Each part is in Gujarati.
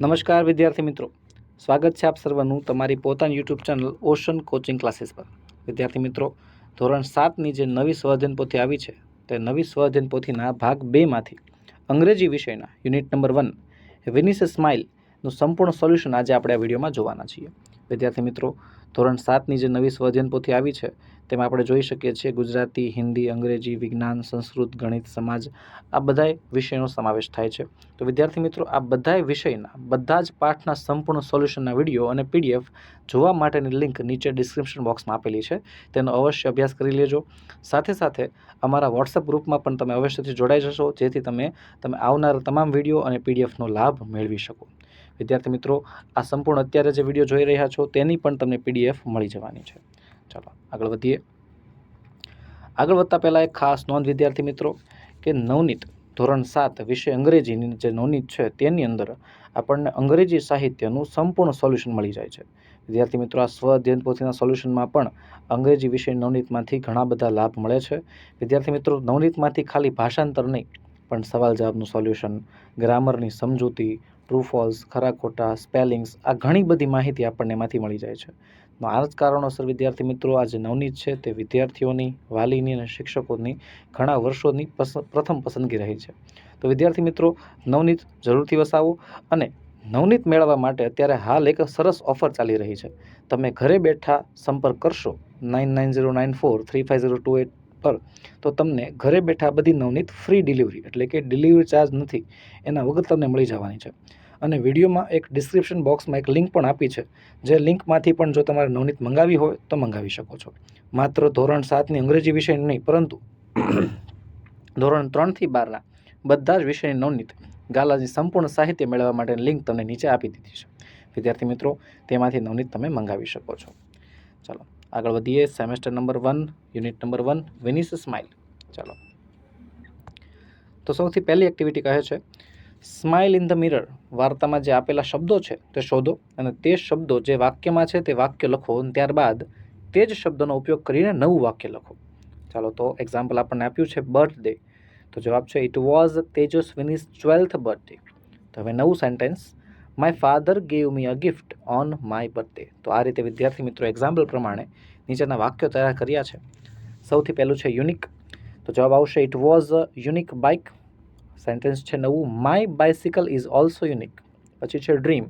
નમસ્કાર વિદ્યાર્થી મિત્રો. સ્વાગત છે આપ સર્વનું તમારી પોતાની YouTube channel Ocean coaching classes પર. વિદ્યાર્થી મિત્રો, ધોરણ સાતની જે નવી સ્વઅધ્યયન પોથી આવી છે, તે નવી સ્વઅધ્યયન પોથીના ભાગ બેમાંથી અંગ્રેજી વિષયના યુનિટ નંબર વન વિનિસ સ્માઇલનું સંપૂર્ણ સોલ્યુશન આજે આપણે આ વિડીયોમાં જોવાના છીએ. વિદ્યાર્થી મિત્રો, ધોરણ સાતની જે નવી સ્વઅધ્યયન પોથી આવી છે, તેમાં આપણે જોઈ શકીએ છીએ ગુજરાતી, હિન્દી, અંગ્રેજી, વિજ્ઞાન, સંસ્કૃત, ગણિત, સમાજ, આ બધાય વિષયનો સમાવેશ થાય છે. તો વિદ્યાર્થી મિત્રો, આ બધાય વિષયના, બધા જ પાઠના સંપૂર્ણ સોલ્યુશનના વીડિયો અને પીડીએફ જોવા માટેની લિંક નીચે ડિસ્ક્રિપ્શન બોક્સમાં આપેલી છે. તેનો અવશ્ય અભ્યાસ કરી લેજો. સાથે સાથે અમારા વોટ્સઅપ ગ્રુપમાં પણ તમે અવશ્યથી જોડાઈ જશો, જેથી તમે તમે આવનારા તમામ વીડિયો અને પીડીએફનો લાભ મેળવી શકો. વિદ્યાર્થી મિત્રો, આ સંપૂર્ણ અત્યારે જે વીડિયો જોઈ રહ્યા છો, તેની પણ તમને પીડીએફ મળી જવાની છે. ચાલો, આગળ વધીએ. આગળ વધતા પહેલાં એક ખાસ નોંધ વિદ્યાર્થી મિત્રો, કે નવનીત ધોરણ સાત વિષય અંગ્રેજીની જે નવનીત છે, તેની અંદર આપણને અંગ્રેજી સાહિત્યનું સંપૂર્ણ સોલ્યુશન મળી જાય છે. વિદ્યાર્થી મિત્રો, આ સ્વ અધ્યયન પોથીના સોલ્યુશનમાં પણ અંગ્રેજી વિષય નવનીતમાંથી ઘણા બધા લાભ મળે છે. વિદ્યાર્થી મિત્રો, નવનીતમાંથી ખાલી ભાષાંતર નહીં, પણ સવાલ જવાબનું સોલ્યુશન ગ્રામરની સમજૂતી ટ્રુ ફોલ્સ ખરા ખોટા સ્પેલિંગ્સ આ ઘણી બધી માહિતી આપણને એમાંથી મળી જાય છે. તો આ જ કારણોસર વિદ્યાર્થી મિત્રો, આ જે નવનીત છે તે વિદ્યાર્થીઓની, વાલીની અને શિક્ષકોની ઘણા વર્ષોની પ્રથમ પસંદગી રહી છે. તો વિદ્યાર્થી મિત્રો, નવનીત જરૂરથી વસાવો અને નવનીત મેળવવા માટે અત્યારે હાલ એક સરસ ઓફર ચાલી રહી છે. તમે ઘરે બેઠા સંપર્ક કરશો nine nine zero nine four three five zero two eight પર, તો તમને ઘરે બેઠા બધી નવનીત ફ્રી ડિલિવરી એટલે કે ડિલિવરી ચાર્જ નથી, એના વગર તમને મળી જવાની છે. અને વિડીયોમાં એક ડિસ્ક્રિપ્શન બોક્સમાં એક લિંક પણ આપી છે, જે લિંકમાંથી પણ જો તમારે નવનીત મંગાવી હોય તો મંગાવી શકો છો. માત્ર ધોરણ સાતની અંગ્રેજી વિષય નહીં, પરંતુ ધોરણ ત્રણથી બારના બધા જ વિષયની નવનીત ગાલાની સંપૂર્ણ સાહિત્ય મેળવવા માટેની લિંક તમને નીચે આપી દીધી છે. વિદ્યાર્થી મિત્રો, તેમાંથી નવનીત તમે મંગાવી શકો છો. ચાલો, આગળ વધીએ. Semester number one unit number one Veni's smile ચાલો. તો સૌથી પહેલી એક્ટિવિટી કહે છે સ્માઇલ ઇન ધ મિરર વાર્તામાં જે આપેલા શબ્દો છે તે શોધો અને તે શબ્દો જે વાક્યમાં છે તે વાક્ય લખો અને ત્યારબાદ તે જ શબ્દોનો ઉપયોગ કરીને નવું વાક્ય લખો. ચાલો તો એક્ઝામ્પલ આપણને આપ્યું છે બર્થડે તો જવાબ છે it was Tejaswini's twelfth birthday તો હવે નવું sentence my father gave me a gift on my birthday તો આ રીતે વિદ્યાર્થી મિત્રો એક્ઝામ્પલ પ્રમાણે નીચેના વાક્યો તૈયાર કર્યા છે. સૌથી પહેલું છે યુનિક તો જવાબ આવશે it was a unique bike sentence છે નવું my bicycle is also unique પછી છે ડ્રીમ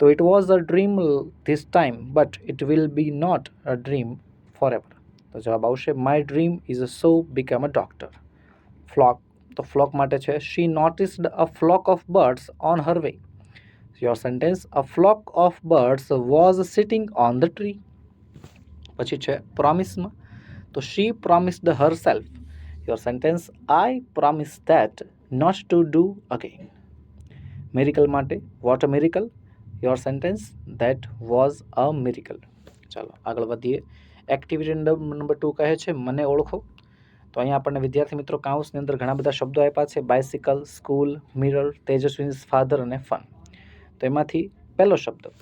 તો it was a dream this time but it will be not a dream for ever તો જવાબ આવશે my dream is a so become a doctor flock તો ફ્લોક માટે છે she noticed a flock of birds on her way your sentence a flock of birds was sitting on the tree પછી છે પ્રોમિસમાં તો she promised herself your sentence I promise that not to do again miracle માટે what a miracle your sentence that was a miracle ચાલો આગળ વધીએ એક્ટિવિટી નંબર ટુ કહે છે મને ઓળખો તો અહીંયા આપણને વિદ્યાર્થી મિત્રો કાઉન્સની અંદર ઘણા બધા શબ્દો આપ્યા છે bicycle school mirror Tejaswini father અને ફન તો એમાંથી પહેલો શબ્દ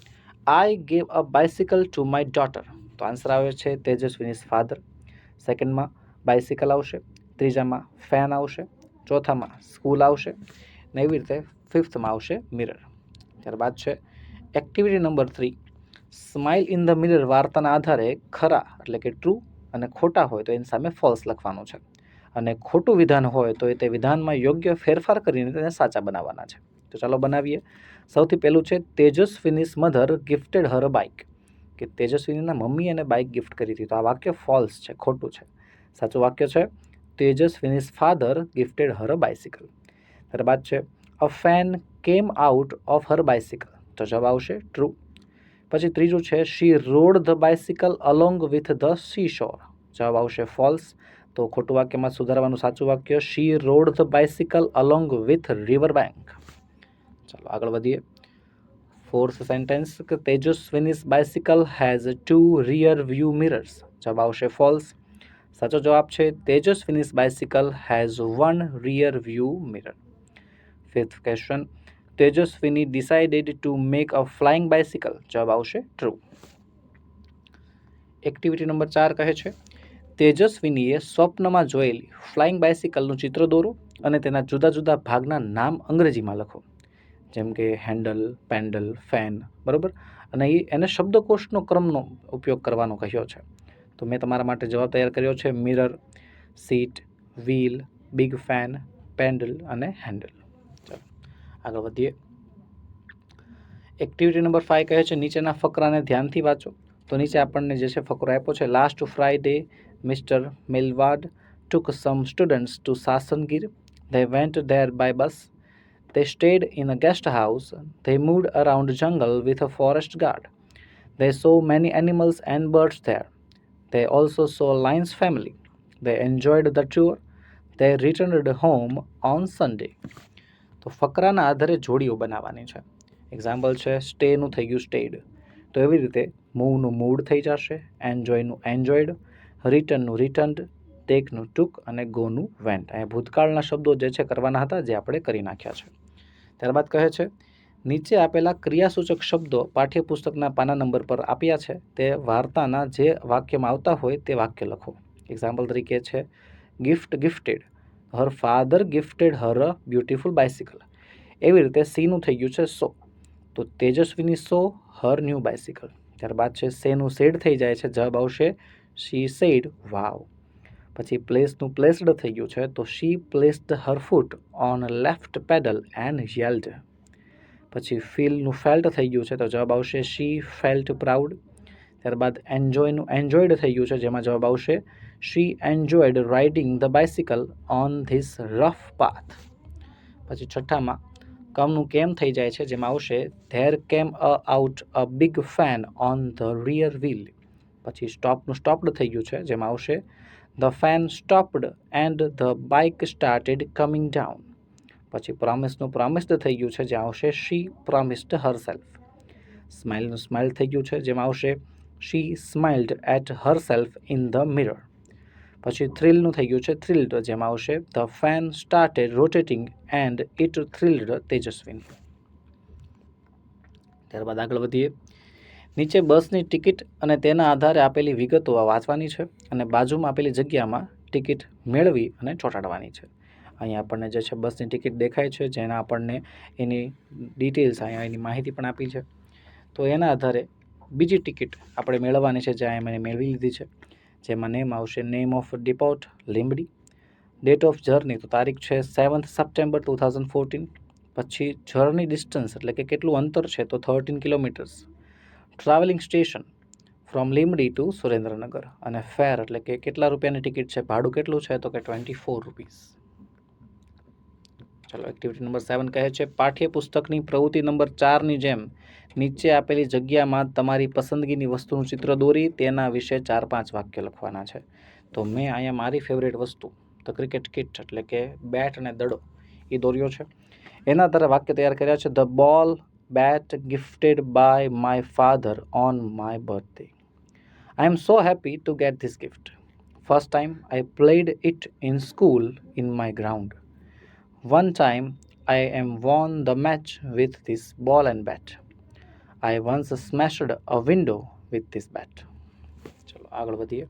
I gave a bicycle to my daughter તો આન્સર આવે છે તેજસ્વીની ફાધર સેકન્ડમાં બાયસિકલ આવશે ત્રીજામાં ફેન આવશે ચોથામાં સ્કૂલ આવશે ને એવી રીતે ફિફ્થમાં આવશે મિરર ત્યારબાદ છે activity number three smile in the mirror વાર્તાના આધારે ખરા એટલે કે ટ્રુ અને ખોટા હોય તો એની સામે ફોલ્સ લખવાનું છે. અને ખોટું વિધાન હોય તો એ તે વિધાનમાં યોગ્ય ફેરફાર કરીને તેને સાચા બનાવવાના છે. તો ચાલો બનાવીએ. સૌથી પહેલું છે Tejaswini's mother gifted her bike કે તેજસ્વીનીના મમ્મી અને બાઇક ગિફ્ટ કરી હતી. તો આ વાક્ય ફોલ્સ છે, ખોટું છે. સાચું વાક્ય છે Tejaswini's father gifted her bicycle ત્યારબાદ છે, a fan came out of her bicycle તો જવાબ આવશે, ટ્રુ. પછી ત્રીજું છે, she rode the bicycle along with the sea shore જવાબ આવશે, ફોલ્સ. તો ખોટું વાક્યમાં સુધારવાનું સાચું વાક્ય, she rode the bicycle along with river bank. ચાલો આગળ વધીએ. ફોર્થ સેન્ટેન્સ, કે Tejaswini's bicycle has two rear view mirrors. જવાબ આવશે, ફોલ્સ. સાચો જવાબ છે Tejaswini's bicycle has one rear view mirror fifth question Tejaswini decided to make a flying bicycle જવાબ આવશે ટ્રુ એક્ટિવિટી નંબર ચાર કહે છે તેજસ્વિનીએ સ્વપ્નમાં જોયેલી ફ્લાઇંગ બાઇસિકલનું ચિત્ર દોરો અને તેના જુદા જુદા ભાગના નામ અંગ્રેજીમાં લખો. જેમ કે હેન્ડલ પેન્ડલ ફેન બરાબર? અને એ એને શબ્દકોશનો ક્રમનો ઉપયોગ કરવાનો કહ્યો છે. તો મેં તમારા માટે જવાબ તૈયાર કર્યો છે mirror seat wheel big fan pedal અને હેન્ડલ ચાલો આગળ વધીએ એક્ટિવિટી નંબર ફાઇવ કહે છે નીચેના ફકરાને ધ્યાનથી વાંચો તો નીચે આપણને જે છે ફકરો આપ્યો છે last Friday mister Milward took some students to Sasangir. They went there by bus. They stayed in a guest house. They moved around jungle with a forest guard. They saw many animals and birds there. They also saw lion's family. They enjoyed the tour. They returned home on Sunday. તો ફકરાના આધારે જોડીઓ બનાવવાની છે એક્ઝામ્પલ છે સ્ટેનું થઈ ગયું સ્ટેડ તો એવી રીતે મૂવનું મૂડ થઈ જશે એન્જોયનું એન્જોયડ રિટર્નનું રિટર્ન ટેકનું ટૂંક અને ગોનું વેન્ટ અહીંયા ભૂતકાળના શબ્દો જે છે કરવાના હતા, જે આપણે કરી નાખ્યા છે ત્યારબાદ કહે છે નીચે આપેલા ક્રિયાસૂચક શબ્દો પાઠ્યપુસ્તકના પાના નંબર પર આપ્યા છે. તે વાર્તાના જે વાક્યમાં આવતા હોય તે વાક્ય લખો. એક્ઝામ્પલ તરીકે છે gift gifted her father gifted her a beautiful bicycle એવી રીતે સીનું થઈ ગયું છે સો. તો તેજસ્વીની સો હર ન્યૂ બાઇસિકલ ત્યારબાદ છે, સેનું સેડ થઈ જાય છે જવાબ આવશે. શી સેડ વાવ પછી પ્લેસનું પ્લેસ્ડ થઈ ગયું છે, તો she placed her foot on left pedal and yelled પછી ફીલનું ફેલ્ટ થઈ ગયું છે, તો જવાબ આવશે શી ફેલ્ટ પ્રાઉડ ત્યારબાદ એન્જોયનું એન્જોયડ થઈ ગયું છે, જેમાં જવાબ આવશે she enjoyed riding the bicycle on this rough path પછી છઠ્ઠામાં કમનું કેમ થઈ જાય છે, જેમાં આવશે there came a out a big fan on the rear wheel પછી સ્ટોપનું સ્ટોપ્ડ થઈ ગયું છે, જેમાં આવશે the fan stopped and the bike started coming down પછી પ્રોમિસનું પ્રોમિસ્ડ થઈ ગયું છે જ્યાં આવશે શી પ્રોમિસ્ડ હર સેલ્ફ સ્માઇલનું સ્માઇલ થઈ ગયું છે, જેમાં આવશે she smiled at herself in the mirror. પછી થ્રિલનું થઈ ગયું છે, થ્રિલ્ડ, જેમાં આવશે the fan started rotating and it thrilled Tejaswini. ત્યારબાદ આગળ વધીએ. નીચે બસની ટિકિટ અને તેના આધારે આપેલી વિગતો વાંચવાની છે અને બાજુમાં આપેલી જગ્યામાં ટિકિટ મેળવી અને ચોંટાડવાની છે. અહીંયા આપણને જે છે બસની ટિકિટ દેખાય છે, જેના આપણને એની ડિટેલ્સ અહીંયા એની માહિતી પણ આપી છે. તો એના આધારે બીજી ટિકિટ આપણે મેળવવાની છે જ્યાં મેં મેળવી લીધી છે. જેમાં નેમ આવશે name of depot Limbdi. Date of journey તો તારીખ છે seventh September two thousand fourteen પછી જર્ની ડિસ્ટન્સ એટલે કે કેટલું અંતર છે, તો thirteen kilometres travelling station from Limdi to Surendranagar. અને ફેર એટલે કે કેટલા રૂપિયાની ટિકિટ છે, ભાડું કેટલું છે, તો કે ટ્વેન્ટી ફોર રૂપીસ ચલો એક્ટિવિટી નંબર સેવન કહે છે, પાઠ્યપુસ્તકની પ્રવૃત્તિ નંબર ચારની જેમ નીચે આપેલી જગ્યામાં તમારી પસંદગીની વસ્તુનું ચિત્ર દોરી, તેના વિશે ચાર પાંચ વાક્ય લખવાના છે. તો મેં અહીંયા મારી ફેવરેટ વસ્તુ ધ ક્રિકેટ કિટ એટલે કે બેટ અને દડો, એ દોર્યો છે. એના દ્વારા વાક્ય તૈયાર કર્યા છે the ball bat gifted by my father on my birthday I am so happy to get this gift first time I played it in school in my ground One time, I am won the match with this ball and bat. I once smashed a window with this bat. ચલો, આગળ વધીએ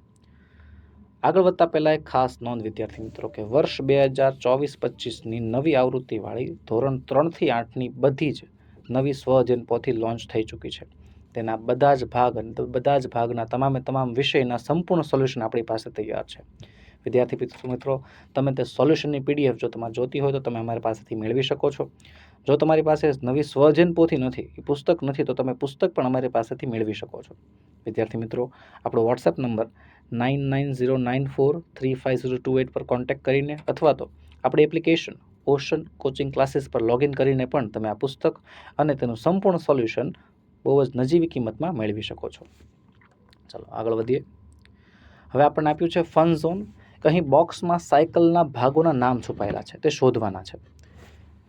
આગળ વધતા પહેલાં એક ખાસ નોંધ, વિદ્યાર્થી મિત્રો, કે વર્ષ બે હજાર ચોવીસ પચીસની નવી આવૃત્તિવાળી ધોરણ ત્રણથી આઠની બધી જ નવી સ્વજન પોથી લોન્ચ થઈ ચૂકી છે તેના બધા જ ભાગ બધા જ ભાગના તમામે તમામ વિષયના સંપૂર્ણ સોલ્યુશન આપણી પાસે તૈયાર છે વિદ્યાર્થી મિત્ર- તમે તે સોલ્યુશનની પીડીએફ જો તમારે જોતી હોય તો તમે અમારી પાસેથી મેળવી શકો છો. જો તમારી પાસે નવી સ્વજન પોથી નથી પુસ્તક નથી, તો તમે પુસ્તક પણ અમારી પાસેથી મેળવી શકો છો. વિદ્યાર્થી મિત્રો, આપણો WhatsApp number nine nine zero nine four three five zero two eight પર કોન્ટેક્ટ કરીને અથવા તો આપણી એપ્લિકેશન ઓશન કોચિંગ ક્લાસીસ પર લોગિન કરીને પણ તમે આ પુસ્તક અને તેનું સંપૂર્ણ સોલ્યુશન બહુ જ નજીવી કિંમતમાં મેળવી શકો છો. ચલો આગળ વધીએ. હવે આપણને આપ્યું છે ફન ઝોન અહીં બોક્સમાં સાયકલના ભાગોના નામ છુપાયેલા છે, તે શોધવાના છે.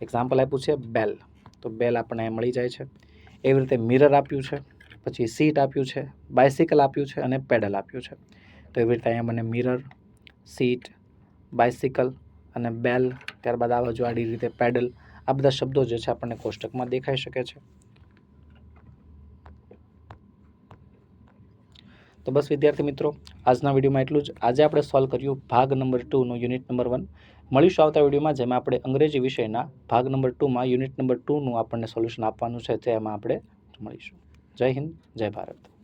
એક્ઝામ્પલ આપ્યું છે બેલ તો બેલ આપણને મળી જાય છે. એવી રીતે મિરર આપ્યું છે, પછી સીટ આપ્યું છે બાયસિકલ આપ્યું છે અને પેડલ આપ્યું છે. તો એવી રીતે અહીંયા મને મિરર સીટ બાયસિકલ અને બેલ ત્યારબાદ આ બાજુ આડી રીતે પેડલ આ બધા શબ્દો જે છે આપણને કોષ્ટકમાં દેખાઈ શકે છે. તો બસ વિદ્યાર્થી મિત્રો, આજના વિડીયોમાં એટલું જ. આજે આપણે સોલ્વ કર્યું ભાગ નંબર ટુનું યુનિટ નંબર વન મળીશું આવતા વિડીયોમાં જેમાં આપણે અંગ્રેજી વિષયના ભાગ નંબર ટુમાં યુનિટ નંબર ટુનું આપણને સોલ્યુશન આપવાનું છે તેમાં આપણે મળીશું. જય હિન્દ, જય ભારત.